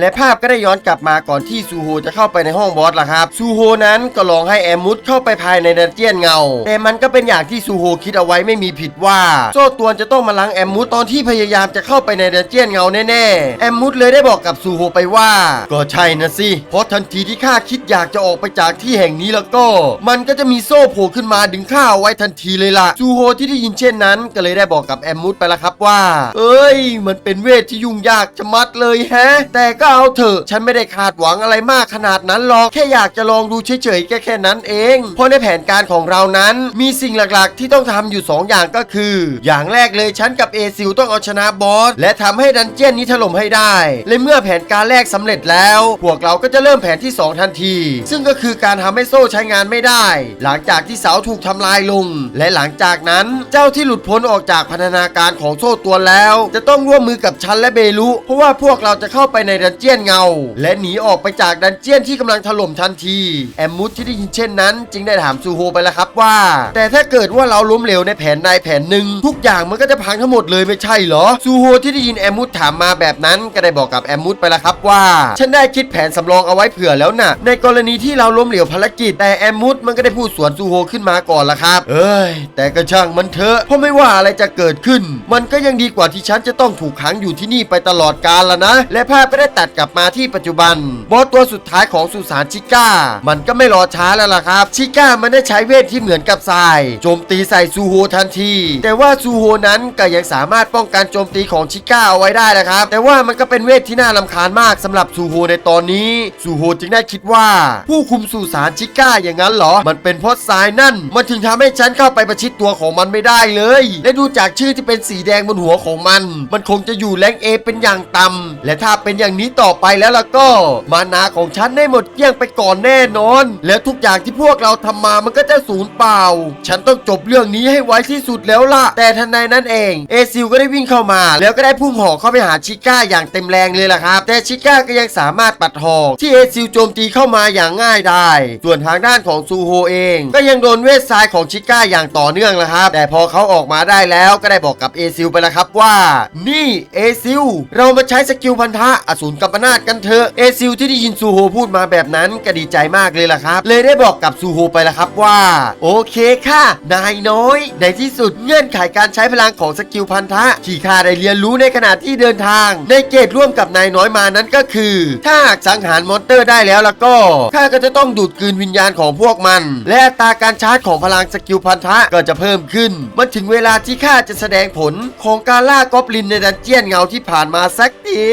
และภาพก็ได้ย้อนกลับมาก่อนที่ซูโฮจะเข้าไปในห้องบอสล่ะครับซูโฮนั้นก็ลองให้แอมมุดเข้าไปภายในดันเจียนเงา แต่มันก็เป็นอย่างที่ซูโฮคิดเอาไว้ไม่มีผิดว่าโซ่ตวนจะต้องมาล้างแอมมุดตอนที่พยายามจะเข้าไปในดันเจียนเงาแน่ๆแอมมุดเลยได้บอกกับซูโฮไปว่า ก็ใช่นะสิเพราะทันทีที่ข้าคิดอยากจะออกไปจากที่แห่งนี้แล้วก็ มันก็จะมีโซ่โผล่ขึ้นมาดึงข้าเอาไว้ทันทีเลยล่ะซูโฮที่ได้ยินเช่นนั้น ก็เลยได้บอกกับแอมมุดไปแล้วครับว่า เอ้ย มันเป็นเวทที่ยุ่งยากจะมัดเลยแฮะแต่ก็เอาเถอะฉันไม่ได้คาดหวังอะไรมากขนาดนั้นหรอกแค่อยากจะลองดูเฉยๆแค่แค่นั้นเอง เพราะในแผนการของเรานั้นมีสิ่งหลักๆ ที่ต้องทำอยู่ 2 อย่างก็คือ อย่างแรกเลยฉันกับเอซิลต้องเอาชนะบอสและทำให้ดันเจี้ยนนี้ถล่มให้ได้ และเมื่อแผนการแรกสำเร็จแล้ว พวกเราก็จะเริ่มแผนที่ 2 ทันที ซึ่งก็คือการทำให้โซ่ใช้งานไม่ได้ หลังจากที่เสาถูกทำลายลง และหลังจากนั้นเจ้าที่หลุดพ้นออกจากพันธนาการของโซ่ตัวแล้ว จะต้องร่วมมือกับฉันและเบลุเพราะว่าพวกเราจะเข้าไปในดันเจียนเงา และหนีออกไปจากดันเจียนที่กำลังถล่มทันที แอมมุดที่ได้ยินเช่นนั้น จึงได้ถามซูโฮไปแล้วครับว่า แต่ถ้าเกิดว่าเราล้มเหลวในแผนใดแผนหนึ่งทุกอย่างมันก็จะพังทั้งหมดเลยไม่ใช่เหรอซูโฮที่ได้ยินแอมมุดถามมาแบบนั้นก็ได้บอกกับแอมมุดไปแล้วครับว่า ฉันได้คิดแผนสำรองเอาไว้เผื่อแล้วน่ะ ในกรณีที่เราล้มเหลวภารกิจ แต่แอมมุดมันก็ได้พูดสวนซูโฮขึ้นมาก่อนละครับ เอ้ย แต่ก็ช่างมันเถอะ เพราะไม่ว่าอะไรจะเกิดขึ้น มันก็ยังดีกว่าที่ฉันจะต้องถูกขังอยู่ที่นี่ไปตลอดกาลละนะ และภาพก็ได้ตัดกลับมาที่ปัจจุบัน บอสตัวสุดท้ายของสุสานชิก้า มันก็ไม่รอช้าแล้วล่ะครับ ชิก้ามันได้ใช้เวทที่เหมือนกับทราย โจมตีใส่ซูโฮทันที แต่ว่าซูโฮนั้นก็ยังสามารถป้องกันโจมตีของชิก้าเอาไว้ได้นะครับ แต่ว่ามันก็เป็นเวทที่น่ารำคาญมากสำหรับซูโฮในตอนนี้ซูโฮจึงได้คิดว่า ผู้คุมสุสานชิก้าอย่างนั้นเหรอ มันเป็นเพราะทรายนั่น มันถึงทำให้ฉันเข้าไปประชิดตัวของมันไม่ได้เลย และดูจากชื่อที่เป็นสีแดงบนหัวของมัน มันคงจะอยู่แรงเอเป็นอย่างต่ำและถ้าเป็นอย่างนี้ต่อไปแล้วล่ะก็ มานาของฉันได้หมดเกลี้ยงไปก่อนแน่นอน และทุกอย่างที่พวกเราทำมามันก็จะสูญเปล่า ฉันต้องจบเรื่องนี้ให้ไวที่สุดแล้วล่ะ แต่ทันใดนั้นเอง เอซิลก็ได้วิ่งเข้ามา แล้วก็ได้พุ่งหอกเข้าไปหาชิก้าอย่างเต็มแรงเลยล่ะครับ แต่ชิก้าก็ยังสามารถปัดหอกที่เอซิลโจมตีเข้ามาอย่างง่ายได้ ส่วนทางด้านของซูโฮเอง ก็ยังโดนเวททรายของชิก้าอย่างต่อเนื่องล้วครับ แต่พอเขาออกมาได้แล้วก็ได้บอกกับเอซิลไปแล้วครับว่า นี่เอซิลเรามาใช้สกิลพันธะอสูรกัมปนาตกันเถอะเอซิลที่ได้ยินซูโฮพูดมาแบบนั้นก็ดีใจมากเลยล่ะครับ เลยได้บอกกับซูโฮไปล้วครับว่า โอเคค่ะ นายน้อย ในที่สุดเงื่อนไขการใช้พลังของสกิลพันธะที่ข้าได้เรียนรู้ในขณะที่เดินทาง ในเกตร่วมกับนายน้อยมานั้นก็คือ ถ้าสังหารมอนเตอร์ได้แล้วล้วก็ข้าก็จะต้องดูดกืนวิญญาณของพวกมัน และตาการชาร์จของพลังสกิลพันธะก็จะเพิ่มขึ้นมันถึงเวลาที่ข้าจะแสดงผลของการล่ากอบลินในดันเจียนเงาที่ผ่านมาสักที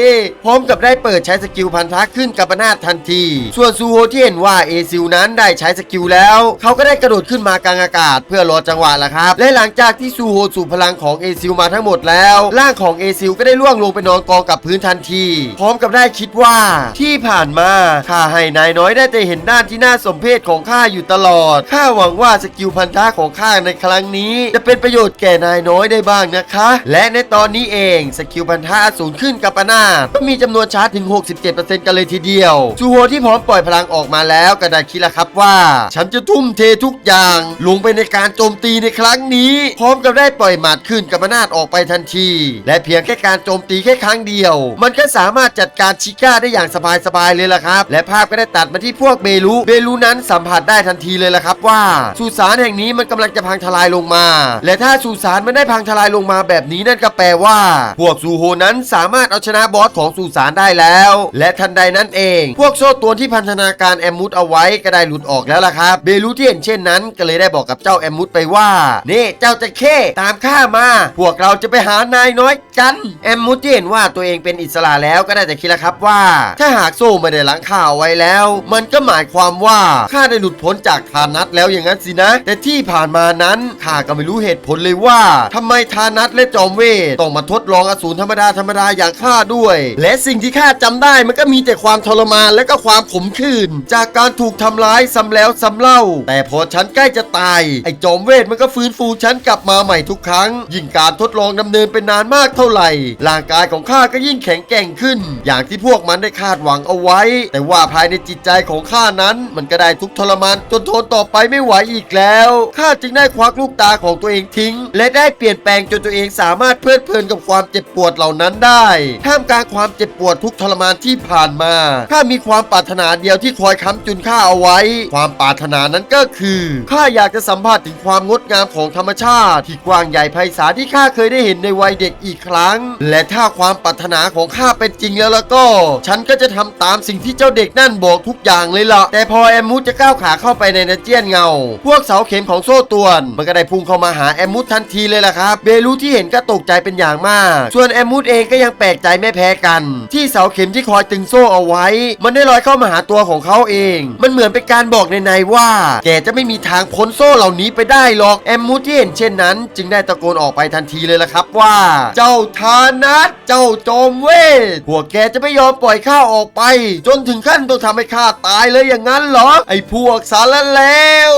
พร้อมกับได้เปิดใช้สกิลพันธะขึ้นกับอนาถทันที ส่วนซูโฮที่เห็นว่าเอซิลนั้นได้ใช้สกิลแล้ว เขาก็ได้กระโดดขึ้นมากลางอากาศ เพื่อรอจังหวะละครับ และหลังจากที่ซูโฮสูบพลังของเอซิลมาทั้งหมดแล้ว ร่างของเอซิลก็ได้ล่วงลงไปนอนกองกับพื้นทันที พร้อมกับได้คิดว่าที่ผ่านมาข้าให้นายน้อยได้แต่เห็นด้านที่น่าสมเพชของข้าอยู่ตลอดข้าหวังว่าสกิลพันธะของข้าในครั้งนี้ จะเป็นประโยชน์แก่นายน้อยได้บ้างนะคะ และในตอนนี้เองสกิลพันธะสูรขึ้นกับอนาก็มีจำนวนชาถึง 67%กันเลยทีเดียวซูโฮที่พร้อมปล่อยพลังออกมาแล้วก็ได้คิดแล้วครับว่า ฉันจะทุ่มเททุกอย่าง ลงไปในการโจมตีในครั้งนี้ พร้อมกับได้ปล่อยหมัดขึ้นกับอนาถออกไปทันที และเพียงแค่การโจมตีแค่ครั้งเดียว มันก็สามารถจัดการชิก้าได้อย่างสบายๆเลยล่ะครับ และภาพก็ได้ตัดมาที่พวกเบลูเบลูนั้นสัมผัสได้ทันทีเลยล่ะครับว่าสุสานแห่งนี้มันกำลังจะพังทลายลงมา และถ้าสุสานมันได้พังทลายลงมาแบบนี้นั่นก็แปลว่า พวกซูโฮนั้นสามารถเอาชนะบอสของสุสานได้แล้ว และทันใดนั้นเอง พวกโซ่ตัวที่พันธนาการแอมมุดเอาไว้ก็ได้หลุดออกแล้วล่ะครับ เบลูที่เห็นเช่นนั้นก็เลยได้บอกกับเจ้าแอมมุดไปว่า นี่เจ้าจะเข้ตามข้ามา พวกเราจะไปหานายน้อยกันแอมมุดที่เห็นว่าตัวเองเป็นอิสระแล้วก็ได้แต่คิดแล้วครับว่า ถ้าหากโซ่ไม่ได้ล้างข้าเอาไว้แล้ว มันก็หมายความว่าข้าได้หลุดพ้นจากทานัทแล้วอย่างนั้นสินะ แต่ที่ผ่านมานั้นข้าก็ไม่รู้เหตุผลเลยว่าทำไมทานัทและจอมเวทต้องมาทดลองอสูรธรรมดาธรรมดาอย่างข้าด้วย และสิ่งที่ข้าจำได้มันก็มีแต่ความทรมานและก็ความขมขื่นจากการถูกทำร้ายซ้ำแล้วซ้ำเล่า แต่พอฉันใกล้จะตาย ไอ้จอมเวทมันก็ฟื้นฟูฉันกลับมาใหม่ทุกครั้ง ยิ่งการทดลองดำเนินเป็นนานมากเท่าไหร่ ร่างกายของข้าก็ยิ่งแข็งแกร่งขึ้น อย่างที่พวกมันได้คาดหวังเอาไว้ แต่ว่าภายในจิตใจของข้านั้น มันก็ได้ทุกทรมานจนทนต่อไปไม่ไหวอีกแล้วข้าจึงได้ควักลูกตาของตัวเองทิ้ง และได้เปลี่ยนแปลงจนตัวเองสามารถเพลิดเพลินกับความเจ็บปวดเหล่านั้นได้ท่ามกลางความเจ็บปวดทุกข์ทรมานที่ผ่านมา ข้ามีความปรารถนาเดียวที่คอยค้ำจุนข้าเอาไว้ ความปรารถนานั้นก็คือข้าอยากจะสัมผัสถึงความงดงามของธรรมชาติ ที่กว้างใหญ่ไพศาลที่ข้าเคยได้เห็นในวัยเด็กอีกครั้ง และถ้าความปรารถนาของข้าเป็นจริงแล้วล้วก็ ฉันก็จะทำตามสิ่งที่เจ้าเด็กนั่นบอกทุกอย่างเลยล่ะแต่พอแอมมูดจะก้าวขาเข้าไปในนาเจียนเงา พวกเสาเข็มของโซ่ตวน มันก็ได้พุ่งเข้ามาหาแอมมูดทันทีเลยล่ะครับเบลูที่เห็นก็ตกใจเป็นอย่างมาก ส่วนแอมมูดเองก็ยังแปลกใจไม่แพ้กัน ที่เสาเข็มที่คอยตึงโซ่เอาไว้ มันได้ลอยเข้ามาหาตัวของเขาเอง มันเหมือนเป็นการบอกในในว่า แกจะไม่มีทางพ้นโซ่เหล่านี้ไปได้หรอกแอมมูที่เห็นเช่นนั้น จึงได้ตะโกนออกไปทันทีเลยล่ะครับว่า เจ้าทานัทเจ้าจอมเวทพวกแกจะไม่ยอมปล่อยข้าออกไป จนถึงขั้นต้องทำให้ข้าตายเลยอย่างนั้นหรอ ไอ้พวกสารแล้ว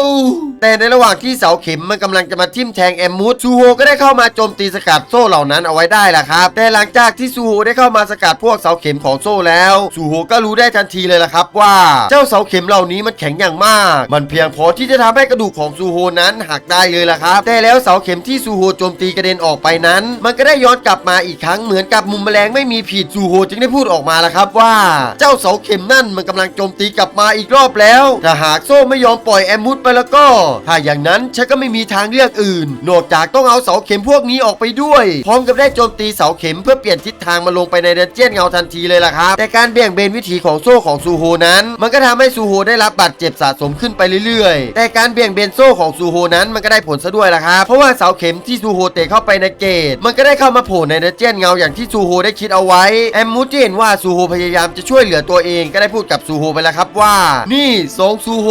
แต่ในระหว่างที่เสาเข็มมันกำลังจะมาทิ่มแทงแอมมูดซูโฮก็ได้เข้ามาโจมตีสกัดโซ่เหล่านั้นเอาไว้ได้ล่ะครับ แต่หลังจากที่ซูโฮได้เข้ามาสกัดพวกเสาเข็มของโซ่แล้วซูโฮก็รู้ได้ทันทีเลยล่ะครับว่าเจ้าเสาเข็มเหล่านี้มันแข็งอย่างมาก มันเพียงพอที่จะทำให้กระดูกของซูโฮนั้นหักได้เลยล่ะครับ แต่แล้วเสาเข็มที่ซูโฮโจมตีกระเด็นออกไปนั้น มันก็ได้ย้อนกลับมาอีกครั้งเหมือนกับมุมแมลงไม่มีผิดซูโฮจึงได้พูดออกมาล้วครับว่าเจ้าเสาเข็มนั่นมันกำลังโจมตีกลับมาอีกรอบแล้วถ้าหากโซ่ไม่ยอมปล่อยแอมมูดไปแล้วก็ ถ้าอย่างนั้นฉันก็ไม่มีทางเลือกอื่น นอกจากต้องเอาเสาเข็มพวกนี้ออกไปด้วย พร้อมกับได้โจมตีเสาเข็มเพื่อเปลี่ยนทิศทางมาลงไปในเดนเจียนเงาทันทีเลยล่ะครับ แต่การเบี่ยงเบนวิถีของโซ่ของซูโฮนั้น มันก็ทำให้ซูโฮได้รับบาดเจ็บสะสมขึ้นไปเรื่อยๆ แต่การเบี่ยงเบนโซ่ของซูโฮนั้นมันก็ได้ผลซะด้วยล่ะครับ เพราะว่าเสาเข็มที่ซูโฮเตะเข้าไปในเกต มันก็ได้เข้ามาโผล่ในเดนเจนเงาอย่างที่ซูโฮได้คิดเอาไว้ แอมมูที่เห็นว่าซูโฮพยายามจะช่วยเหลือตัวเองก็ได้พูดกับซูโฮไปแล้วครับว่า นี่สองซูโฮ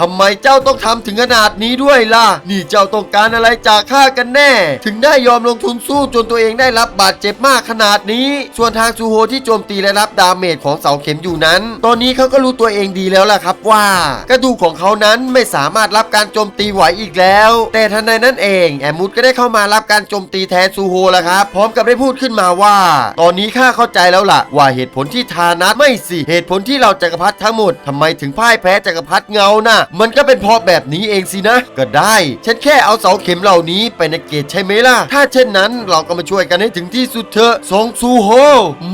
ทำไมเจ้าต้องทำถึงขนาดนี้ด้วยล่ะ นี่เจ้าต้องการอะไรจากข้ากันแน่ ถึงได้ยอมลงทุนสู้จนตัวเองได้รับบาดเจ็บมากขนาดนี้ ส่วนทางซูโฮที่โจมตีและรับดาเมจของเสาเข็มอยู่นั้น ตอนนี้เขาก็รู้ตัวเองดีแล้วล่ะครับว่า กระดูกของเขานั้นไม่สามารถรับการโจมตีไหวอีกแล้ว แต่ทันใดนั้นเองแอมมุดก็ได้เข้ามารับการโจมตีแทนซูโฮแล้วครับ พร้อมกับได้พูดขึ้นมาว่า ตอนนี้ข้าเข้าใจแล้วล่ะ ว่าเหตุผลที่ทานัทไม่สิเหตุผลที่เราจักรพรรดิทั้งหมดทำไมถึงพ่ายแพ้จักรพรรดิเงาน่ะมันก็เป็นเพราะแบบนี้เองสินะ ก็ได้ ฉันแค่เอาเสาเข็มเหล่านี้ไปในเกตใช่ไหมล่ะ ถ้าเช่นนั้นเราก็มาช่วยกันให้ถึงที่สุดเถอะซองซูโฮ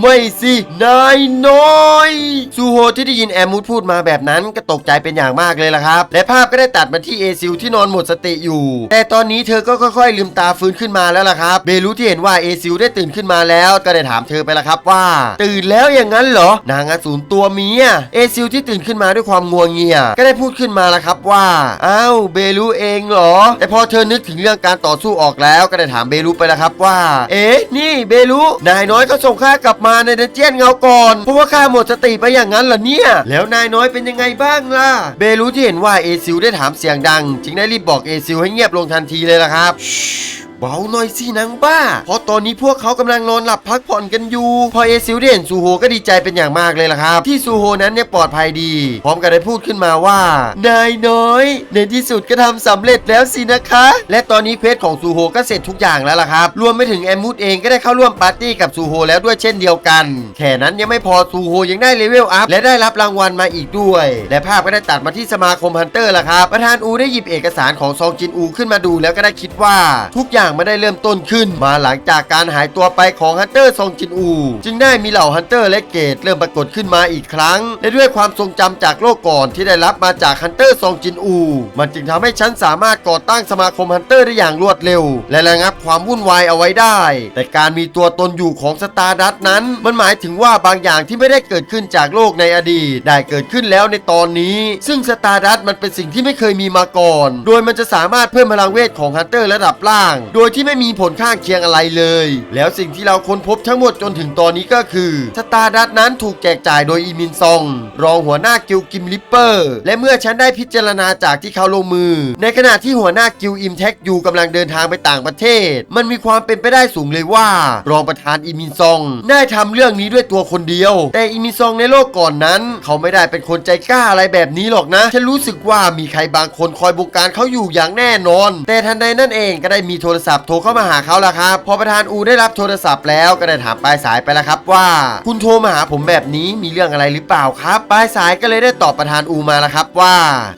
ไม่สินายน้อยซูโฮที่ได้ยินแอมมูดพูดมาแบบนั้นก็ตกใจเป็นอย่างมากเลยล่ะครับ และภาพก็ได้ตัดมาที่เอซิลที่นอนหมดสติอยู่ แต่ตอนนี้เธอก็ค่อยๆ ลืมตาฟื้นขึ้นมาแล้วล่ะครับ เบลูที่เห็นว่าเอซิลได้ตื่นขึ้นมาแล้ว ก็ได้ถามเธอไปล้วครับว่า ตื่นแล้วอย่างนั้นเหรอ นางอสูรตัวเมียเอซิลที่ตื่นขึ้นมาด้วยความงัวงเงีย ก็ได้พูดขึ้นมาล้วครับว่าอ้าวเบลูเองเหรอ แต่พอเธอนึกถึงเรื่องการต่อสู้ออกแล้วก็ได้ถามเบลูไปล้วครับว่า เอ๊ะนี่เบลูนายน้อยก็ส่งข้ากลับมาในเดนเจียนเงาก่อนเพราะว่าข้าหมดสติไปอย่างนั้นเหรอเนี่ย แล้วนายน้อยเป็นยังไงบ้างล่ะ เบรู้ที่เห็นว่าเอซิลได้ถามเสียงดัง จึงได้รีบบอกเอซิลให้เงียบลงทันทีเลยล่ะครับ เบาหน่อยสินางบ้า เพราะตอนนี้พวกเขากำลังนอนหลับพักผ่อนกันอยู่ พอเอซิลได้เห็นซูโฮก็ดีใจเป็นอย่างมากเลยล่ะครับ ที่ซูโฮนั้นยังปลอดภัยดี พร้อมกับได้พูดขึ้นมาว่า นายน้อย ในที่สุดก็ทำสำเร็จแล้วสินะคะ และตอนนี้เควสของซูโฮก็เสร็จทุกอย่างแล้วล่ะครับ รวมไปถึงแอมมูดเองก็ได้เข้าร่วมปาร์ตี้กับซูโฮแล้วด้วยเช่นเดียวกัน แค่นั้นยังไม่พอซูโฮยังได้เลเวลอัพและได้รับรางวัลมาอีกด้วย และภาพก็ได้ตัดมาที่สมาคมฮันเตอร์ล่ะครับประธานอูได้หยิบเอกสารของซองจินอูขึ้นมาดูแล้วก็ได้คิดว่าทุกอย่างไม่ได้เริ่มต้นขึ้น มาหลังจากการหายตัวไปของฮันเตอร์ซองจินอู จึงได้มีเหล่าฮันเตอร์และเกตเริ่มปรากฏขึ้นมาอีกครั้ง และด้วยความทรงจำจากโลกก่อนที่ได้รับมาจากฮันเตอร์ซองจินอู มันจึงทำให้ฉันสามารถก่อตั้งสมาคมฮันเตอร์ได้อย่างรวดเร็ว และระงับความวุ่นวายเอาไว้ได้ แต่การมีตัวตนอยู่ของสตาร์ดัตนั้น มันหมายถึงว่าบางอย่างที่ไม่ได้เกิดขึ้นจากโลกในอดีต ได้เกิดขึ้นแล้วในตอนนี้ ซึ่งสตาร์ดัตมันเป็นสิ่งที่ไม่เคยมีมาก่อน โดยมันจะสามารถเพิ่มพลังเวทของฮันเตอร์ระดับล่างโดยที่ไม่มีผลข้างเคียงอะไรเลย แล้วสิ่งที่เราค้นพบทั้งหมดจนถึงตอนนี้ก็คือสตาร์ดัตนั้นถูกแจกจ่ายโดยอีมินซอง รองหัวหน้ากิลกิมลิปเปอร์ และเมื่อฉันได้พิจารณาจากที่เขาลงมือ ในขณะที่หัวหน้ากิลอิมแท็กยูกำลังเดินทางไปต่างประเทศ มันมีความเป็นไปได้สูงเลยว่า รองประธานอีมินซองได้ทำเรื่องนี้ด้วยตัวคนเดียว แต่อีมินซองในโลกก่อนนั้น เขาไม่ได้เป็นคนใจกล้าอะไรแบบนี้หรอกนะ ฉันรู้สึกว่ามีใครบางคนคอยบงการเขาอยู่อย่างแน่นอน แต่ทันใดนั่นเองก็ได้มีโทรศัพท์โทรเข้ามาหาเขาแล้วครับ พอประธานอูได้รับโทรศัพท์แล้วก็ได้ถามปลายสายไปแล้วครับว่า คุณโทรมาหาผมแบบนี้มีเรื่องอะไรหรือเปล่าครับปลายสายก็เลยได้ตอบประธานอูมาแล้วครับว่า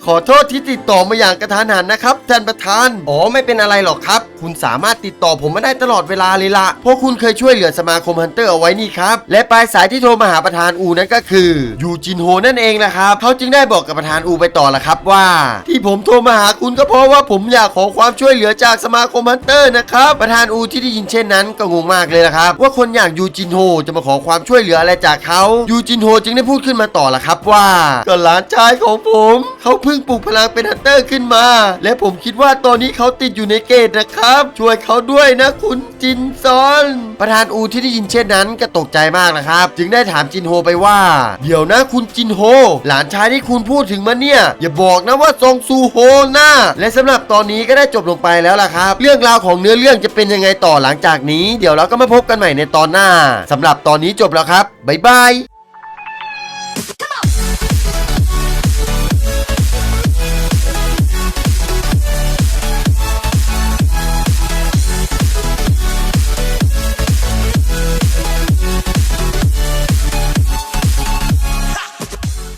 ขอโทษที่ติดต่อมาอย่างกระทันหันนะครับท่านประธานอ๋อไม่เป็นอะไรหรอกครับ คุณสามารถติดต่อผมมาได้ตลอดเวลาเลยละเพราะคุณเคยช่วยเหลือสมาคมฮันเตอร์เอาไว้นี่ครับ และปลายสายที่โทรมาหาประธานอูนั่นก็คือยูจินโฮนั่นเองนะครับเขาจึงได้บอกกับประธานอูไปต่อละครับว่า ที่ผมโทรมาหาคุณก็เพราะว่าผมอยากขอความช่วยเหลือจากสมาคมฮันเตอร์นะครับประธานอูที่ได้ยินเช่นนั้นก็งงมากเลยนะครับว่าคนอย่างยูจินโฮจะมาขอความช่วยเหลืออะไรจากเขายูจินโฮจึงได้พูดขึ้นมาต่อละครับว่าก็หลานชายของผมเขาเพิ่งปลุกพลังเป็นฮันเตอร์ขึ้นมา และผมคิดว่าตอนนี้เขาติดอยู่ในเกตนะครับช่วยเขาด้วยนะคุณจินซอน ประธานอูที่ได้ยินเช่นนั้นก็ตกใจมากนะครับ จึงได้ถามจินโฮไปว่า เดี๋ยวนะคุณจินโฮ หลานชายที่คุณพูดถึงมาเนี่ย อย่าบอกนะว่าซองซูโฮนะและสำหรับตอนนี้ก็ได้จบลงไปแล้วล่ะครับ เรื่องราวของเนื้อเรื่องจะเป็นยังไงต่อหลังจากนี้ เดี๋ยวเราก็มาพบกันใหม่ในตอนหน้าสำหรับตอนนี้จบแล้วครับบ๊ายบาย